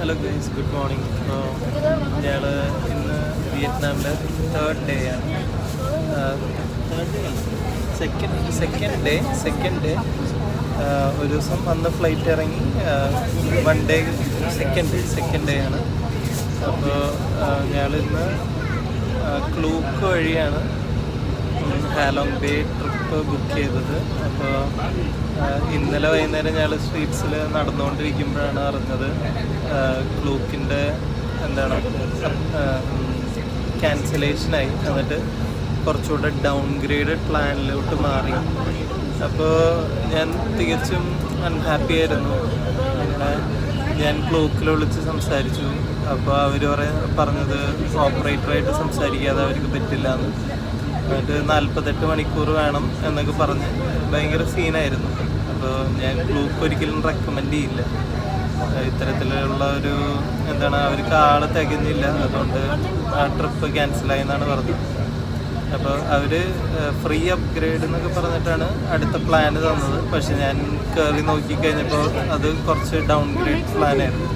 Hello guys good morning അപ്പോൾ ഞങ്ങൾ ഇന്ന് വിയറ്റ്നാമിലെ തേർഡ് ഡേ ആണ്. Third day second second day second day ഒരു ദിവസം വന്ന് ഫ്ലൈറ്റ് ഇറങ്ങി one day second day second day ആണ്. അപ്പോൾ ഞങ്ങളിന്ന് ക്ലൂക്ക് വഴിയാണ് ഹാലോങ് ബേ ട്രിപ്പ് ബുക്ക് ചെയ്തത്. അപ്പോൾ ഇന്നലെ വൈകുന്നേരം ഞങ്ങൾ സ്ട്രീറ്റ്സിൽ നടന്നുകൊണ്ടിരിക്കുമ്പോഴാണ് അറിഞ്ഞത്. ക്ലൂക്കിന്റെ എന്താണ് ക്യാൻസലേഷനായി എന്നിട്ട് കുറച്ചുകൂടെ ഡൗൺ ഗ്രേഡ് പ്ലാനിലോട്ട് മാറി. അപ്പോൾ ഞാൻ തികച്ചും അൺഹാപ്പി ആയിരുന്നു. ഞാൻ ക്ലൂക്കിൽ വിളിച്ച് സംസാരിച്ചു. അപ്പോൾ അവർ പറഞ്ഞത് ഓപ്പറേറ്ററായിട്ട് സംസാരിക്കാതെ അവർക്ക് പറ്റില്ല എന്ന് എന്നിട്ട് നാൽപ്പത്തെട്ട് മണിക്കൂർ വേണം എന്നൊക്കെ പറഞ്ഞ് ഭയങ്കര സീനായിരുന്നു അപ്പോൾ ഞാൻ ഗ്രൂപ്പ് ഒരിക്കലും റെക്കമെൻഡ് ചെയ്യില്ല. ഇത്തരത്തിലുള്ള ഒരു എന്താണ് അവർക്ക് ആൾ തികഞ്ഞില്ല അതുകൊണ്ട് ആ ട്രിപ്പ് ക്യാൻസലായി എന്നാണ് പറഞ്ഞത്. അപ്പോൾ അവർ ഫ്രീ അപ്ഗ്രേഡ് എന്നൊക്കെ പറഞ്ഞിട്ടാണ് അടുത്ത പ്ലാൻ തന്നത്. പക്ഷെ ഞാൻ കയറി നോക്കിക്കഴിഞ്ഞപ്പോൾ അത് കുറച്ച് ഡൗൺ ഗ്രേഡ് പ്ലാനായിരുന്നു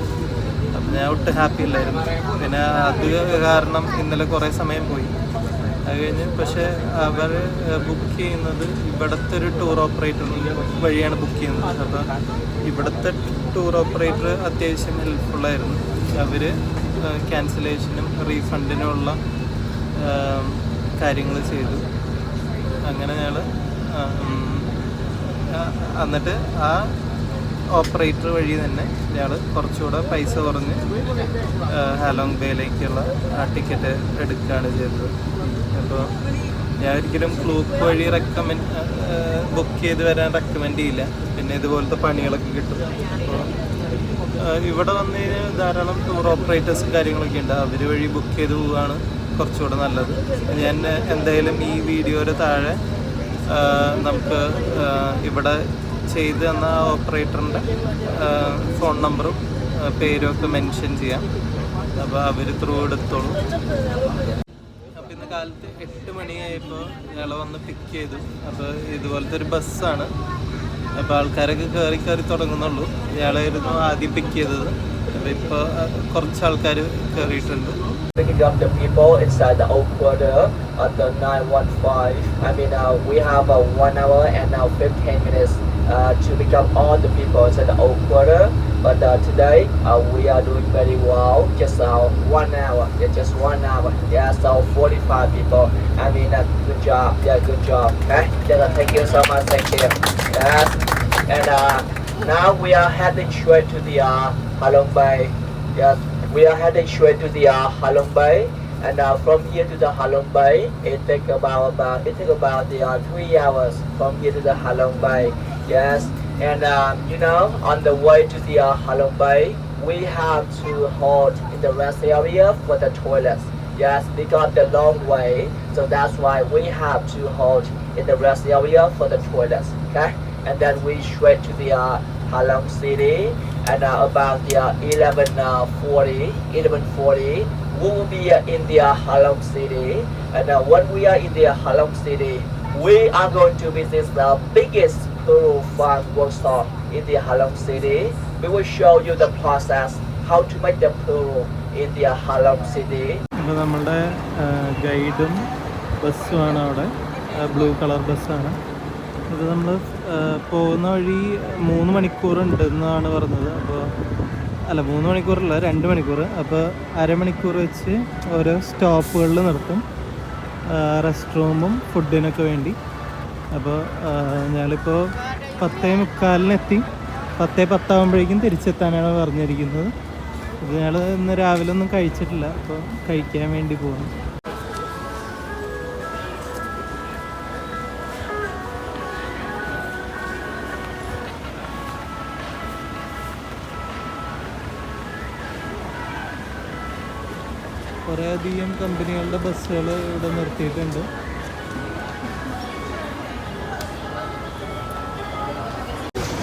അപ്പം ഞാൻ ഒട്ടും ഹാപ്പി അല്ലായിരുന്നു. പിന്നെ അത് കാരണം ഇന്നലെ കുറേ സമയം പോയി. അത് കഴിഞ്ഞ് പക്ഷേ അവർ ബുക്ക് ചെയ്യുന്നത് ഇവിടുത്തെ ഒരു ടൂർ ഓപ്പറേറ്റർ വഴിയാണ് ബുക്ക് ചെയ്യുന്നത്. അപ്പം ഇവിടുത്തെ ടൂർ ഓപ്പറേറ്റർ അത്യാവശ്യം ഹെൽപ്ഫുള്ളായിരുന്നു അവർ ക്യാൻസലേഷനും റീഫണ്ടിനുമുള്ള കാര്യങ്ങൾ ചെയ്തു. അങ്ങനെ ഞങ്ങൾ എന്നിട്ട് ആ ഓപ്പറേറ്റർ വഴി തന്നെ ഞങ്ങൾ കുറച്ചുകൂടെ പൈസ കുറഞ്ഞ് ഹാലോങ് ബേയിലേക്കുള്ള ആ ടിക്കറ്റ് എടുക്കുകയാണ് ചെയ്തത്. അപ്പോൾ ഞാൻ ഒരിക്കലും ഫ്ലൂക്ക് വഴി റെക്കമെൻഡ് ബുക്ക് ചെയ്ത് വരാൻ റെക്കമെൻഡ് ചെയ്യില്ല. പിന്നെ ഇതുപോലത്തെ പണികളൊക്കെ കിട്ടും. അപ്പോൾ ഇവിടെ വന്നു കഴിഞ്ഞാൽ ധാരാളം ടൂർ ഓപ്പറേറ്റേഴ്സും കാര്യങ്ങളൊക്കെ ഉണ്ട്. അവർ വഴി ബുക്ക് ചെയ്ത് പോവുകയാണ് കുറച്ചുകൂടെ നല്ലത്. ഞാൻ എന്തായാലും ഈ വീഡിയോയുടെ താഴെ നമുക്ക് ഇവിടെ ചെയ്ത് തന്ന ഓപ്പറേറ്ററിന്റെ ഫോൺ നമ്പറും പേരും ഒക്കെ മെൻഷൻ ചെയ്യാം. അപ്പോൾ അവർ ത്രൂ എടുത്തോളൂ. കാലത്ത് എട്ട് മണിയായപ്പോൾ ഞങ്ങളെ വന്ന് പിക്ക് ചെയ്തു അപ്പോൾ ഇതുപോലത്തെ ഒരു ബസ്സാണ് അപ്പോൾ ആൾക്കാരൊക്കെ കയറി കയറി തുടങ്ങുന്നുള്ളൂ ഇയാളായിരുന്നു ആദ്യം പിക്ക് ചെയ്തത് അപ്പോൾ ഇപ്പോൾ കുറച്ച് ആൾക്കാർ കയറിയിട്ടുണ്ട് picking up the people inside the old quarter at the 915. I mean, uh, we have uh, one hour and now 15 minutes uh, to pick up all the people inside the old quarter. But uh, today uh, we are doing very well. Just uh, one hour. Yeah, just one hour. Yeah, so 45 people. I mean, uh, good job. Yeah, good job. Okay. Just, uh, thank you so much. Thank you. Yes. And uh, now we are heading straight to the uh, Halong Bay. Yes. We are heading straight to the uh, Halong Bay, and uh, from here to the Halong Bay, it take about about it take about the uh, three hours from here to the Halong Bay. Yes, and um, you know, on the way to the uh, Halong Bay, we have to halt in the rest area for the toilets. Yes, because the long way, so that's why we have to halt in the rest area for the toilets. Okay, and then we straight to the uh, Halong City and uh, about the uh, 11:40, 11:40, we will be uh, in the uh, Halong City. And uh, when we are in the Halong City, we are going to visit the biggest Pearl Farm workshop in the Halong City. We will show you the process how to make the pool in the Halong City. അപ്പോൾ നമ്മളുടെ ഗൈഡും ബസ്സുമാണ് അവിടെ. Blue colour ബസ്സാണ്. ഇത് നമ്മൾ പോകുന്ന വഴി മൂന്ന് മണിക്കൂർ ഉണ്ടെന്നാണ് പറഞ്ഞത്. അപ്പോൾ അല്ല മൂന്ന് മണിക്കൂറല്ല രണ്ട് മണിക്കൂർ. അപ്പോൾ അരമണിക്കൂർ വെച്ച് ഓരോ സ്റ്റോപ്പുകളിൽ നിർത്തും. റെസ്റ്റ് റൂമും ഫുഡിനൊക്കെ വേണ്ടി. അപ്പോൾ ഞാനിപ്പോൾ പത്തേ മുക്കാലിനെത്തി. പത്തേ പത്താകുമ്പോഴേക്കും തിരിച്ചെത്താനാണ് പറഞ്ഞിരിക്കുന്നത്. ഇത് ഞങ്ങൾ ഇന്ന് രാവിലെ ഒന്നും കഴിച്ചിട്ടില്ല. അപ്പോൾ കഴിക്കാൻ വേണ്ടി പോകുന്നു കുറേ അധികം കമ്പനികളുടെ ബസ്സുകൾ ഇവിടെ നിർത്തിയിട്ടുണ്ട്.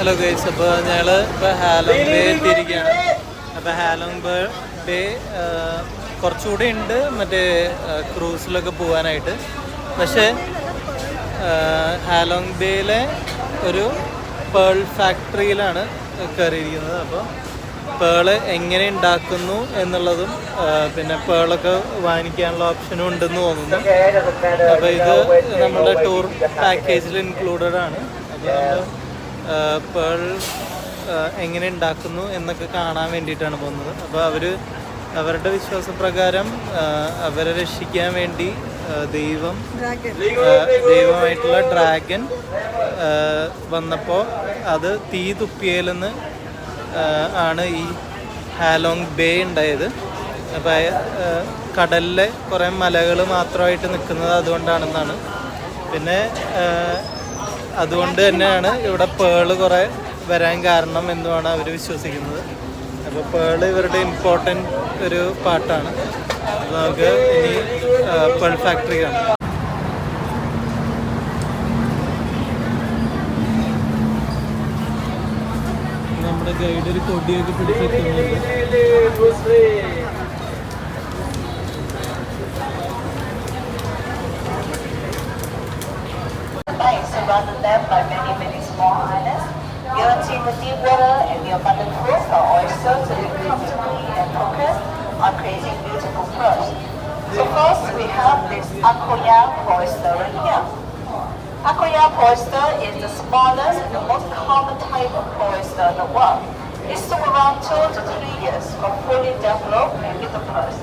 ഹലോ ഗൈസ് അപ്പോൾ ഞങ്ങൾ ഇപ്പോൾ ഹാലോങ് ബേ എത്തിയിരിക്കുകയാണ്. അപ്പോൾ ഹാലോങ് ബേ ഡേ കുറച്ചുകൂടി ഉണ്ട് മറ്റേ ക്രൂസിലൊക്കെ പോകാനായിട്ട് പക്ഷേ ഹാലോങ് ബേയിലെ ഒരു പേൾ ഫാക്ടറിയിലാണ് കയറിയിരിക്കുന്നത്. അപ്പോൾ പേൾ എങ്ങനെ ഉണ്ടാക്കുന്നു എന്നുള്ളതും പിന്നെ പേളൊക്കെ വാങ്ങിക്കാനുള്ള ഓപ്ഷനും ഉണ്ടെന്ന് തോന്നുന്നു. അപ്പോൾ ഇത് നമ്മുടെ ടൂർ. പാക്കേജിൽ ഇൻക്ലൂഡഡ് ആണ്. അപ്പോൾ പേൾ എങ്ങനെ ഉണ്ടാക്കുന്നു എന്നൊക്കെ കാണാൻ വേണ്ടിയിട്ടാണ് പോകുന്നത്. അപ്പോൾ അവർ അവരുടെ വിശ്വാസപ്രകാരം അവരെ രക്ഷിക്കാൻ വേണ്ടി ദൈവം ദൈവമായിട്ടുള്ള ഡ്രാഗൻ വന്നപ്പോൾ അത് തീ തുപ്പിയേലെന്ന് ആണ് ഈ ഹാലോങ് ബേ ഉണ്ടായത്. അപ്പോൾ കടലിലെ കുറേ മലകൾ മാത്രമായിട്ട് നിൽക്കുന്നത് അതുകൊണ്ടാണെന്നാണ്. പിന്നെ അതുകൊണ്ട് തന്നെയാണ് ഇവിടെ പേൾ കുറേ വരാൻ കാരണം എന്നുമാണ് അവർ വിശ്വസിക്കുന്നത്. അപ്പോൾ പേൾ ഇവരുടെ ഇമ്പോർട്ടന്റ് ഒരു പാട്ടാണ്. നമുക്ക് ഇനി പേൾ ഫാക്ടറി കാണാം. നമ്മുടെ ഗൈഡ് ഒരു കൊടിയൊക്കെ പിടിച്ചിട്ടുണ്ട് them by many, many small islands. Guaranteeing the deep water and the abundant food for oysters to live comfortably and focus on creating beautiful pearls. So first we have this Akoya oyster right here. Akoya oyster is the smallest and the most common type of oyster in the world. It took around two to three years for fully develop and get the pearls.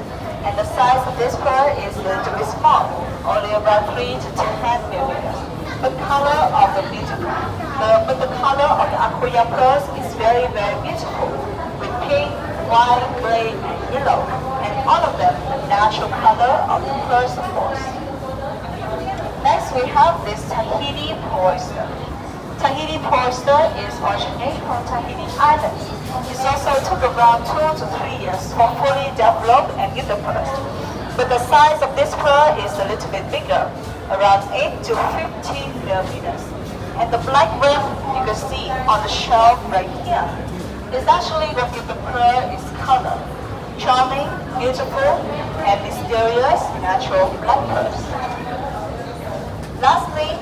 And the size of this pearl is little bit small, only about three to ten millimeters. The color of the beautiful, the, but the color of the Akoya pearls is very, very beautiful, with pink, white, gray, and yellow, and all of them the natural color of the pearls, of course. Next, we have this Tahiti oyster. Tahiti oyster is originated from Tahiti Island. It also took around two to three years for fully develop and get the pearl. But the size of this pearl is a little bit bigger, around 8 to 15 millimeters. And the black rim you can see on the shelf right here is actually what the pearl its color. Charming, beautiful, and mysterious natural black pearls. Lastly,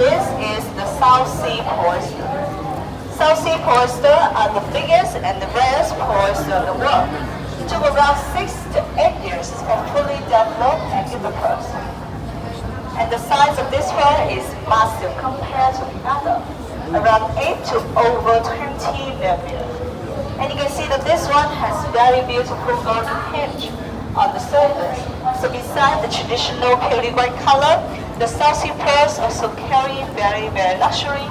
this is the South Sea oyster. South Sea oyster are the biggest and the rarest oyster in the world. Took around six to eight years for fully develop and pearls. And the size of this pearl is massive compared to the other, around 8 to over 20 millimeters. And you can see that this one has very beautiful golden hinge on the surface. So besides the traditional pearly white color, the Sea pearls also carry very, very luxury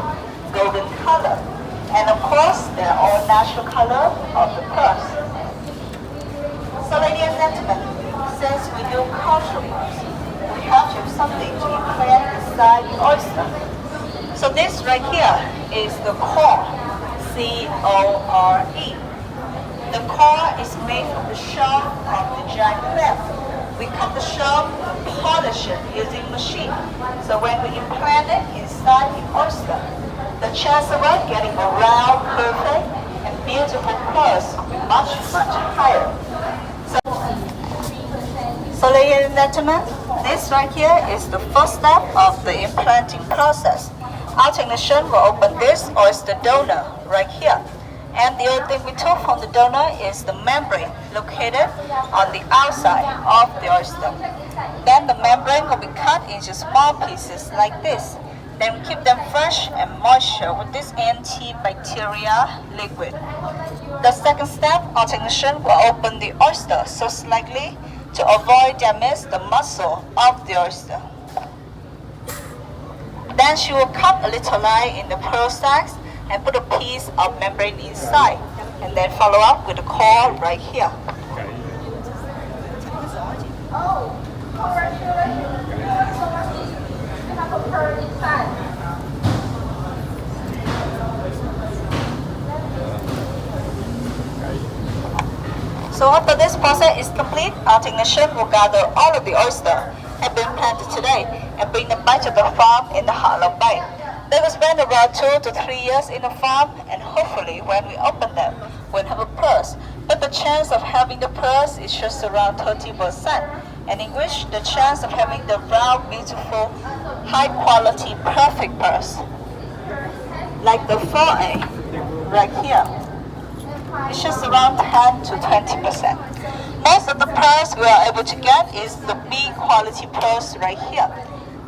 golden color. And of course, they are all natural color of the pearls. So ladies and gentlemen, since we do cultural pearls, we have to have something to implant inside the oyster. So this right here is the core, C-O-R-E. The core is made from the shell of the giant crab. We cut the shell, polish it using machine. So when we implant it inside the oyster, the chance of getting a round, perfect, and beautiful pearls will much, much higher. So, ladies and gentlemen, this right here is the first step of the implanting process. Our technician will open this oyster donor right here. And the other thing we took from the donor is the membrane located on the outside of the oyster. Then the membrane will be cut into small pieces like this. Then we keep them fresh and moisture with this antibacterial liquid. The second step, our technician will open the oyster so slightly to avoid damage the muscle of the oyster. Then she will cut a little line in the pearl sacks and put a piece of membrane inside. And then follow up with the core right here. So after this process is complete, our technician will gather all of the oyster have been planted today and bring them back to the farm in the Harlem Bay. They will spend around two to three years in the farm and hopefully when we open them, we'll have a purse. But the chance of having the purse is just around 30%. And in which the chance of having the round, beautiful, high quality, perfect purse, like the 4A right here, It's just around 10 to 20%. Most of the pearls we are able to get is the B quality pearls right here.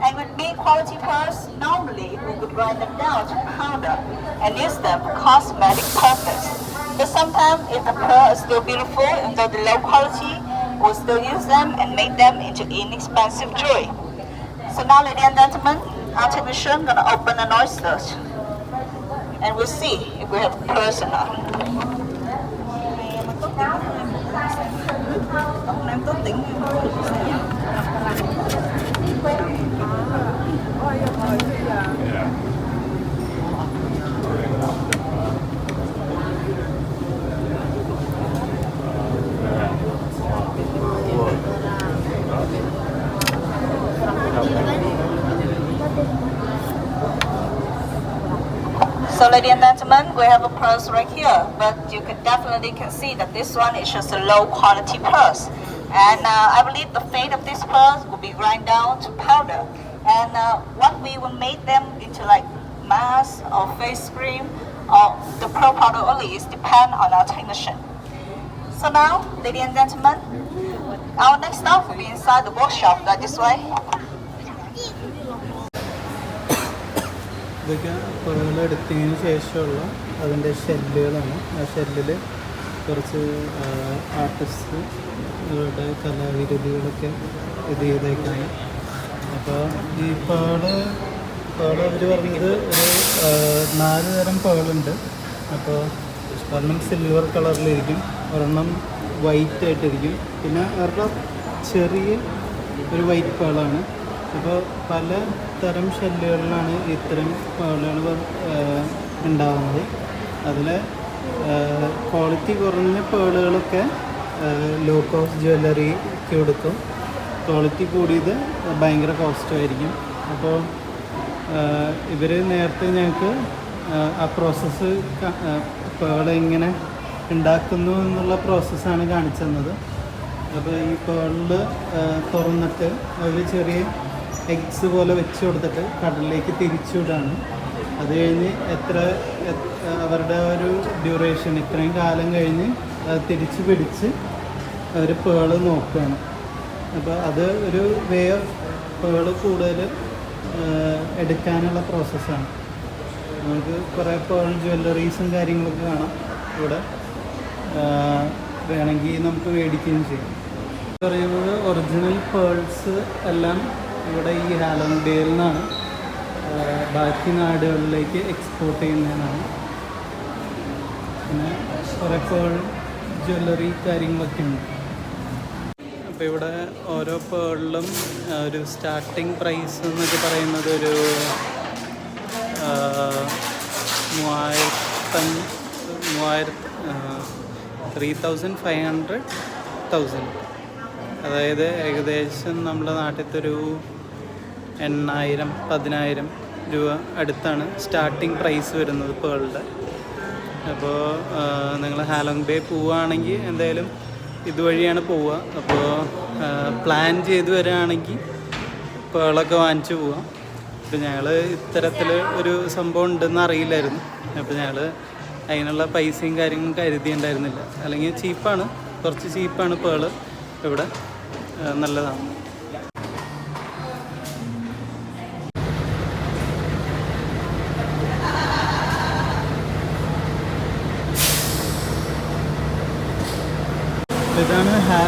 And with B quality pearls, normally we would grind them down to powder and use them for cosmetic purpose. But sometimes if the pearl is still beautiful, even though the low quality, we'll still use them and make them into inexpensive jewelry. So now, ladies and gentlemen, our technician gonna open an oyster, and we'll see if we have pearls or not. Em tốt tính. So ladies and gentlemen, we have a purse right here, but you can definitely can see that this one is just a low quality purse. And uh, I believe the fate of this purse will be grind down to powder. And uh, what we will make them into like mask or face cream or the pearl powder only is depend on our technician. So now, ladies and gentlemen, our next stop will be inside the workshop, like this way. ഇതൊക്കെ എടുത്തതിന് ശേഷമുള്ള അതിന്റെ ഷെല്ലുകളാണ്. ആ ഷെല്ലിൽ കുറച്ച് artist കലാവിരുതികളൊക്കെ ഇത് ചെയ്തേക്കാണ്. അപ്പോൾ ഈ പേൾ പേൾ അവർ പറഞ്ഞത് ഒരു നാല് തരം പേളുണ്ട് അപ്പോൾ ഒരെണ്ണം സിൽവർ കളറിലിരിക്കും ഒരെണ്ണം വൈറ്റ് ആയിട്ടിരിക്കും. പിന്നെ അവരുടെ ചെറിയ ഒരു വൈറ്റ് പേളാണ് അപ്പോൾ പല തരം ഷെല്ലുകളിലാണ് ഇത്തരം പേളുകൾ ഉണ്ടാകുന്നത് അതിൽ ക്വാളിറ്റി കുറഞ്ഞ പേളുകളൊക്കെ ലോ കോസ്റ്റ് ജ്വല്ലറിക്ക് കൊടുക്കും. ക്വാളിറ്റി കൂടിയത് ഭയങ്കര കോസ്റ്റുമായിരിക്കും അപ്പോൾ ഇവർ നേരത്തെ ഞങ്ങൾക്ക് ആ പ്രോസസ്സ് പേൾ എങ്ങനെ ഉണ്ടാക്കുന്നു എന്നുള്ള പ്രോസസ്സാണ് കാണിച്ചു തന്നത്. അപ്പോൾ ഈ പേളിൽ തുറന്നിട്ട് അതിൽ ചെറിയ എഗ്സ് പോലെ വെച്ച് കൊടുത്തിട്ട് കടലിലേക്ക് തിരിച്ചുവിടാണ് അത് കഴിഞ്ഞ് എത്ര അവരുടെ ഒരു ഡ്യൂറേഷൻ ഇത്രയും കാലം കഴിഞ്ഞ് തിരിച്ച് പിടിച്ച് അവർ പേൾ നോക്കുകയാണ് അപ്പോൾ അത് ഒരു വേ ഓഫ് പേൾ കൂടുതൽ എടുക്കാനുള്ള പ്രോസസ്സാണ് നമുക്ക് കുറേ പേൾ ജ്വല്ലറീസും കാര്യങ്ങളൊക്കെ കാണാം ഇവിടെ വേണമെങ്കിൽ നമുക്ക് മേടിക്കുകയും ചെയ്യാം പറയുന്നത് ഒറിജിനൽ പേൾസ് എല്ലാം ഇവിടെ ഈ ഹാലോങ് നിന്നാണ് ബാക്കി നാടുകളിലേക്ക് എക്സ്പോർട്ട് ചെയ്യുന്നതാണ് പിന്നെ കുറേ ജ്വല്ലറി കാര്യങ്ങളൊക്കെ ഉണ്ട്. അപ്പോൾ ഇവിടെ ഓരോ പേളിലും ഒരു സ്റ്റാർട്ടിങ് പ്രൈസ് എന്നൊക്കെ പറയുന്നത് ഒരു മൂവായിരത്തഞ്ഞ് മൂവായിരത്തി three thousand five hundred thousand അതായത് ഏകദേശം നമ്മുടെ നാട്ടിലത്തെ ഒരു എണ്ണായിരം പതിനായിരം രൂപ അടുത്താണ് സ്റ്റാർട്ടിങ് പ്രൈസ് വരുന്നത് പേളുടെ അപ്പോൾ നിങ്ങൾ ഹാലോങ് ബേ പോവുകയാണെങ്കിൽ എന്തായാലും ഇതുവഴിയാണ് പോവുക. അപ്പോൾ പ്ലാൻ ചെയ്ത് വരികയാണെങ്കിൽ പേളൊക്കെ വാങ്ങിച്ചു പോവാം. അപ്പോൾ ഞങ്ങൾ ഇത്തരത്തിൽ ഒരു സംഭവം ഉണ്ടെന്ന് അറിയില്ലായിരുന്നു. അപ്പോൾ ഞങ്ങൾ അതിനുള്ള പൈസയും കാര്യങ്ങളും കരുതിയിട്ടുണ്ടായിരുന്നില്ല. അല്ലെങ്കിൽ ചീപ്പാണ് കുറച്ച് ചീപ്പാണ് പേൾ. ഇവിടെ നല്ലതാണ്.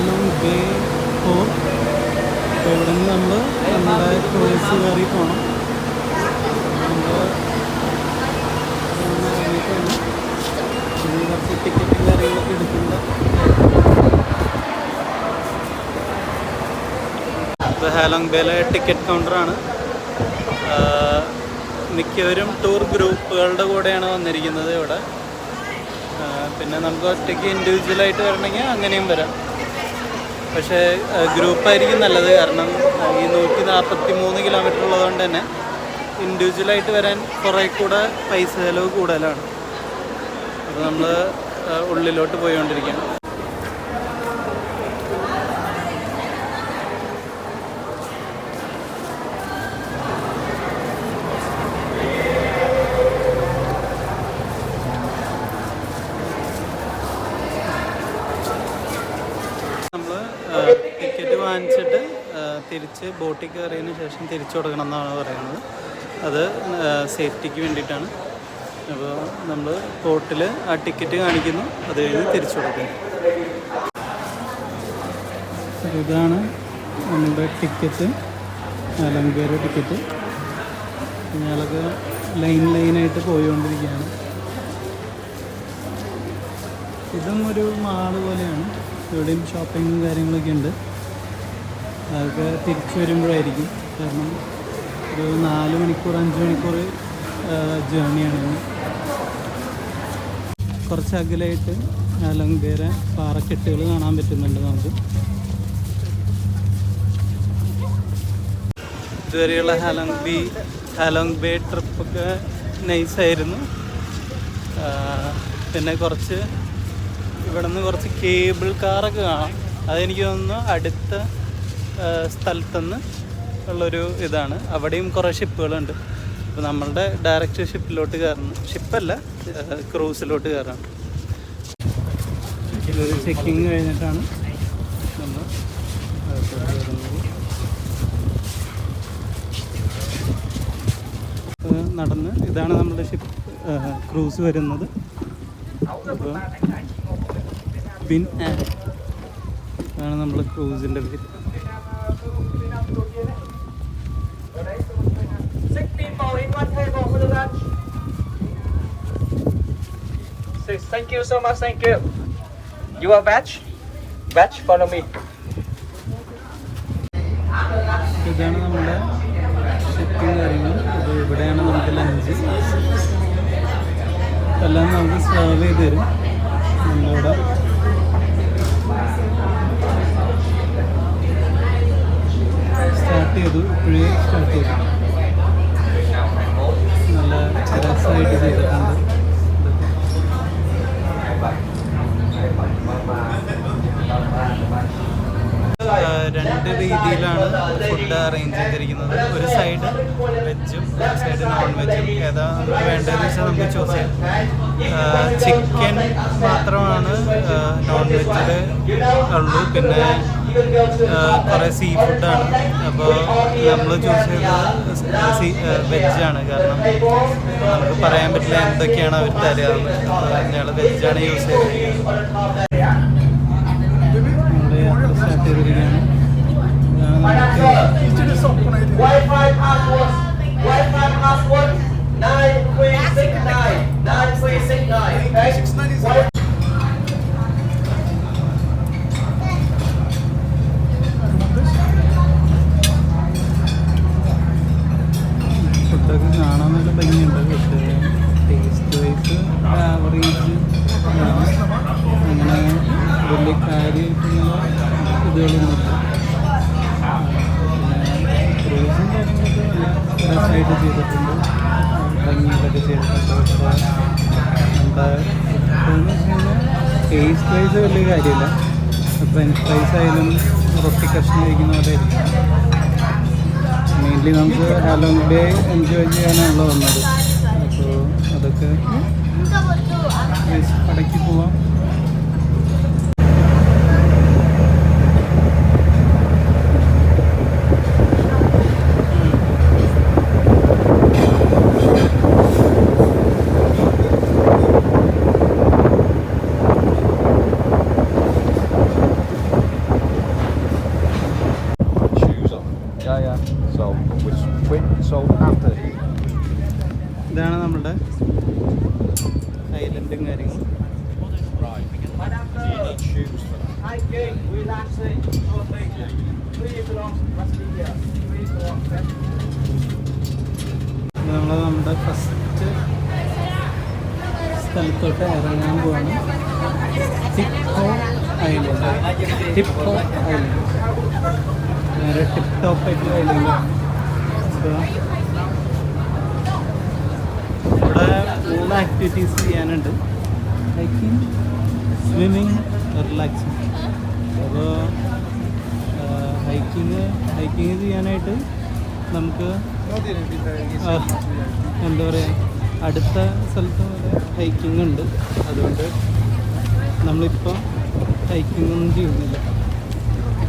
ഇതാണ് ഇതേ ഫോർ അപ്പോൾ ഇവിടെ നിന്ന് നമ്മൾ നമ്മുടെ ടൂറിസ്റ്റ് കയറി പോകണം അപ്പോൾ ഹാലോങ് ബേലെ ടിക്കറ്റ് കൗണ്ടറാണ്. മിക്കവരും ടൂർ ഗ്രൂപ്പുകളുടെ കൂടെയാണ് വന്നിരിക്കുന്നത് ഇവിടെ. പിന്നെ നമുക്ക് ഒറ്റയ്ക്ക് ഇൻഡിവിജ്വലായിട്ട് വരണമെങ്കിൽ അങ്ങനെയും വരാം. പക്ഷേ ഗ്രൂപ്പായിരിക്കും നല്ലത്. കാരണം ഈ നൂറ്റി നാൽപ്പത്തി മൂന്ന് കിലോമീറ്റർ ഉള്ളതുകൊണ്ട് തന്നെ ഇൻഡിവിജ്വലായിട്ട് വരാൻ കുറേ കൂടെ പൈസ ചിലവ് കൂടുതലാണ്. അപ്പോൾ നമ്മൾ ഉള്ളിലോട്ട് പോയിക്കൊണ്ടിരിക്കുകയാണ് ടിക്കറ്റ് വാങ്ങിച്ചിട്ട് ആ, തിരിച്ച് ബോട്ടിൽ കയറിയതിന് ശേഷം തിരിച്ചു കൊടുക്കണം എന്നാണ് പറയുന്നത്. അത് സേഫ്റ്റിക്ക് വേണ്ടിയിട്ടാണ്. അപ്പോൾ നമ്മൾ ബോട്ടിൽ ആ ടിക്കറ്റ് കാണിക്കുന്നു. അത് കഴിഞ്ഞ് തിരിച്ചു കൊടുക്കുന്നു ഇതാണ് നമ്മുടെ ടിക്കറ്റ്. അലങ്കേര ടിക്കറ്റ്. ഞങ്ങളൊക്കെ ലൈൻ ലൈനായിട്ട് പോയിക്കൊണ്ടിരിക്കുകയാണ്. ഇതും ഒരു മാൾ പോലെയാണ്. ഇവിടെയും ഷോപ്പിങ്ങും കാര്യങ്ങളൊക്കെ ഉണ്ട്. അതൊക്കെ തിരിച്ചു വരുമ്പോഴായിരിക്കും. കാരണം ഒരു നാല് മണിക്കൂർ അഞ്ച് മണിക്കൂർ ജേണിയാണ് കുറച്ച് അകലായിട്ട് അലങ്കര പാറക്കെട്ടുകൾ കാണാൻ പറ്റുന്നുണ്ട് നമുക്ക്. ഇതുവരെയുള്ള ഹലോങ് ബി ഹലോങ് ബേ ട്രിപ്പൊക്കെ നൈസായിരുന്നു. പിന്നെ കുറച്ച് ഇവിടെ നിന്ന് കുറച്ച് കേബിൾ കാറൊക്കെ കാണാം. അതെനിക്ക് തോന്നുന്നു അടുത്ത സ്ഥലത്തുനിന്ന് ഉള്ളൊരു ഇതാണ്. അവിടെയും കുറേ ഷിപ്പുകളുണ്ട്. അപ്പോൾ നമ്മളുടെ ഡയറക്റ്റ് ഷിപ്പിലോട്ട് കയറുന്നു. ഷിപ്പല്ല ക്രൂസിലോട്ട് കയറാണ്. ഇതൊരു ചെക്കിങ് കഴിഞ്ഞിട്ടാണ് നമ്മൾ നടന്ന് ഇതാണ് നമ്മുടെ ഷിപ്പ് ക്രൂസ് വരുന്നത്. അപ്പോൾ ബിൻ ആണ് നമ്മുടെ ക്രൂസിന്റെ പേര്. Six in one table for the lunch. Six. Thank you so much. Thank you. You are veg? Veg, follow me. ഇതാണ് നമ്മുടെ ഷിപ്പിംഗ് കാര്യങ്ങൾ അപ്പോൾ ഇവിടെയാണ് നമുക്ക് ലഞ്ച് എല്ലാം നമുക്ക് സെർവ് ചെയ്ത് തരും നമ്മളിവിടെ പിന്നെ കുറേ സീ ഫുഡാണ് അപ്പോൾ നമ്മൾ ചൂസ് ചെയ്തത് സീ വെജാണ് കാരണം നമുക്ക് പറയാൻ പറ്റില്ല എന്തൊക്കെയാണ് അവർ തരാമെന്ന് അപ്പോൾ ഞങ്ങൾ വെജാണ് യൂസ് ചെയ്തിരിക്കുന്നത് Wi-Fi password. Wi-Fi password. Nine three six nine. Nine three six nine. Okay. Taste wise വലിയ കാര്യമില്ല. ഫ്രഞ്ച് ഫ്രൈസ് ആയാലും റൊട്ടി കഷ്ണം കഴിക്കുന്ന പോലെ മെയിൻലി നമുക്ക് ഹലോങ് ഡേ എൻജോയ് ചെയ്യാനാണല്ലോ വന്നത് അപ്പോൾ അതൊക്കെ കടയ്ക്ക് പോവാം. Belongs. നമ്മൾ നമ്മുടെ ഫസ്റ്റ് സ്ഥലത്തോട്ട് ഇറങ്ങാൻ പോവാണ് ടിപ്പോ ഐലൻഡ് ടിപ്പോ ഐലൻഡ് നേരെ ടിപ് ടോപ്പ് ആയിട്ടുള്ള ഐലൻഡ് ഇവിടെ മൂന്ന് ആക്ടിവിറ്റീസ് ചെയ്യാനുണ്ട്. ഹൈക്കിംഗ് സ്വിമ്മിങ് റിലാക്സിങ് അപ്പോൾ ഹൈക്കിങ് ഹൈക്കിങ് ചെയ്യാനായിട്ട് നമുക്ക് എന്താ പറയുക അടുത്ത സ്ഥലത്ത് വരെ ഹൈക്കിംഗ് ഉണ്ട്. അതുകൊണ്ട് നമ്മളിപ്പോൾ ഹൈക്കിംഗ് ഒന്നും ചെയ്യുന്നില്ല.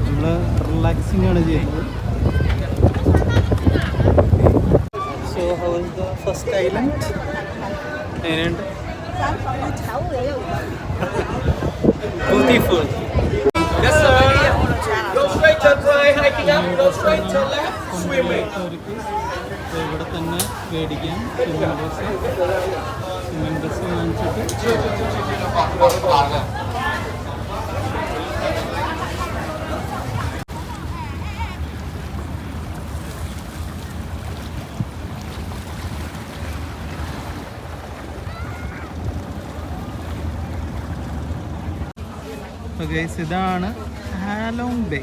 നമ്മൾ റിലാക്സിങ് ആണ് ചെയ്യുന്നത്. So how is the first island എങ്ങനെയുണ്ട്? Beautiful Yes, sir. Go straight to right, hiking up. Go straight to left, swimming. ഇവിടെ തന്നെ മേടിക്കാം സ്വിമ്മിംഗ് ഡ്രസ്സ് സ്വിമ്മിംഗ് ഡ്രസ്സ് വാങ്ങിച്ചിട്ട് ഓക്കെ ഇതാണ് ഹാലോങ് ബേ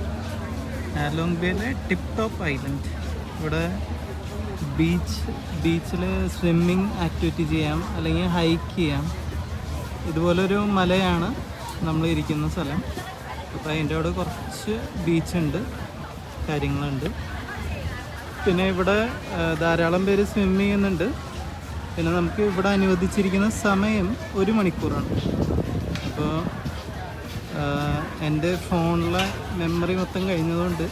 ഹാലോങ് ബേയിലെ ടിപ് ടോപ്പ് ഐലൻഡ് ഇവിടെ beach ബീച്ചിൽ swimming activity ചെയ്യാം അല്ലെങ്കിൽ ഹൈക്ക് ചെയ്യാം. ഇതുപോലൊരു മലയാണ് നമ്മൾ ഇരിക്കുന്ന സ്ഥലം. അപ്പോൾ അതിന്റെ അവിടെ കുറച്ച് ബീച്ചുണ്ട് കാര്യങ്ങളുണ്ട്. പിന്നെ ഇവിടെ ധാരാളം പേര് സ്വിം ചെയ്യുന്നുണ്ട്. പിന്നെ നമുക്ക് ഇവിടെ അനുവദിച്ചിരിക്കുന്ന സമയം ഒരു മണിക്കൂറാണ്. അപ്പോൾ എന്റെ ഫോണിലെ മെമ്മറി മൊത്തം കഴിഞ്ഞതുകൊണ്ട്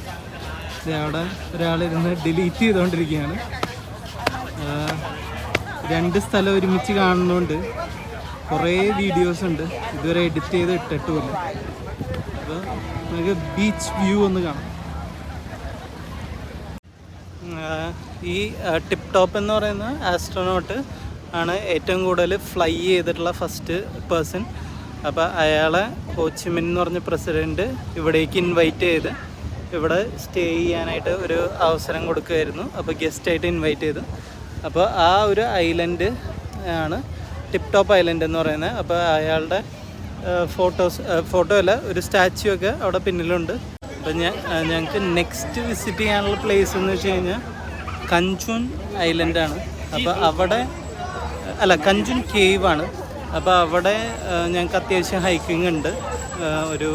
അവിടെ ഒരാളിരുന്ന് ഡിലീറ്റ് ചെയ്തുകൊണ്ടിരിക്കുകയാണ്. രണ്ട് സ്ഥലം ഒരുമിച്ച് കാണുന്നതുകൊണ്ട് കുറേ വീഡിയോസ് ഉണ്ട്. ഇതുവരെ എഡിറ്റ് ചെയ്ത് ഇട്ടിട്ടുമില്ല അപ്പോൾ നമുക്ക് ബീച്ച് വ്യൂ ഒന്ന് കാണാം. ഈ ടിപ് ടോപ്പ് എന്ന് പറയുന്ന ആസ്ട്രോനോട്ട് ആണ് ഏറ്റവും കൂടുതൽ ഫ്ലൈ ചെയ്തിട്ടുള്ള ഫസ്റ്റ് പേഴ്സൺ അപ്പോൾ അയാളെ ഹോച്ചിമിൻ എന്ന് പറഞ്ഞ പ്രസിഡന്റ് ഇവിടേക്ക് ഇൻവൈറ്റ് ചെയ്ത് ഇവിടെ സ്റ്റേ ചെയ്യാനായിട്ട് ഒരു അവസരം കൊടുക്കുമായിരുന്നു അപ്പോൾ ഗസ്റ്റായിട്ട് ഇൻവൈറ്റ് ചെയ്തു. അപ്പോൾ ആ ഒരു ഐലൻഡ് ആണ് ടിപ് ടോപ്പ് ഐലൻഡ് എന്ന് പറയുന്നത്. അപ്പോൾ അയാളുടെ ഫോട്ടോസ് ഫോട്ടോ അല്ല ഒരു സ്റ്റാച്യു ഒക്കെ അവിടെ പിന്നിലുണ്ട്. അപ്പം ഞാൻ ഞങ്ങൾക്ക് നെക്സ്റ്റ് വിസിറ്റ് ചെയ്യാനുള്ള പ്ലേസ് എന്ന് വെച്ച് കഴിഞ്ഞാൽ കഞ്ചുൻ ഐലൻഡാണ് അപ്പോൾ അവിടെ അല്ല കഞ്ചുൻ കേവ് ആണ്. അപ്പോൾ അവിടെ ഞങ്ങൾക്ക് അത്യാവശ്യം ഹൈക്കിംഗ് ഉണ്ട്. ഒരു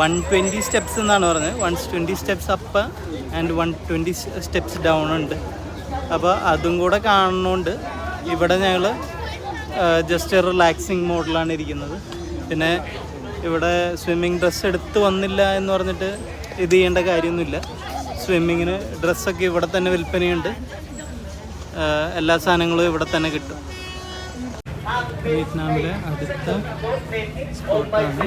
വൺ ട്വന്റി സ്റ്റെപ്സ് എന്നാണ് പറഞ്ഞത്. One twenty steps up and one twenty steps down ഉണ്ട്. അപ്പോൾ അതും കൂടെ കാണുന്നുണ്ട് ഇവിടെ ഞങ്ങൾ ജസ്റ്റ് റിലാക്സിങ് മോഡിലാണ് ഇരിക്കുന്നത്. പിന്നെ ഇവിടെ സ്വിമ്മിങ് ഡ്രസ്സ് എടുത്ത് വന്നില്ല എന്ന് പറഞ്ഞിട്ട് ഇത് ചെയ്യേണ്ട കാര്യമൊന്നുമില്ല. സ്വിമ്മിങ്ങിന് ഡ്രസ്സൊക്കെ ഇവിടെ തന്നെ വിൽപ്പനയുണ്ട്. എല്ലാ സാധനങ്ങളും ഇവിടെ തന്നെ കിട്ടും. വിയറ്റ്നാമിലെ അടുത്ത സ്പോട്ടാണ്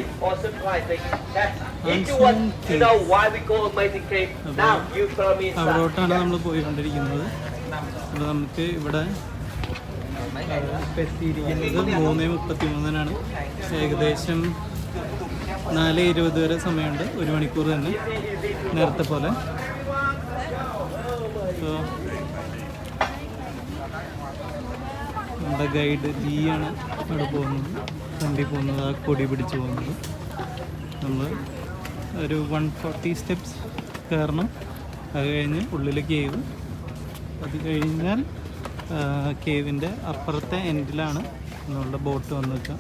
അവിടോട്ടാണ് നമ്മൾ പോയിക്കൊണ്ടിരിക്കുന്നത്. അപ്പോൾ നമുക്ക് ഇവിടെ എത്തിയിരിക്കുന്നത് മൂന്ന് മുപ്പത്തി മൂന്നിനാണ് ഏകദേശം നാല് ഇരുപത് വരെ സമയമുണ്ട്. ഒരു മണിക്കൂർ തന്നെ നേരത്തെ പോലെ അപ്പോൾ നമ്മുടെ ഗൈഡ് ജിയാണ് അവിടെ പോകുന്നത്. വണ്ടി പോകുന്നത് ആ കൊടി പിടിച്ച് പോകുന്നത്. നമ്മൾ ഒരു വൺ ഫോർട്ടി സ്റ്റെപ്സ് കയറണം. അത് കഴിഞ്ഞ് ഉള്ളിൽ കേവ് അത് കഴിഞ്ഞാൽ കേവിന്റെ അപ്പുറത്തെ എൻഡിലാണ് നമ്മളുടെ ബോട്ട് വന്ന് നിൽക്കുക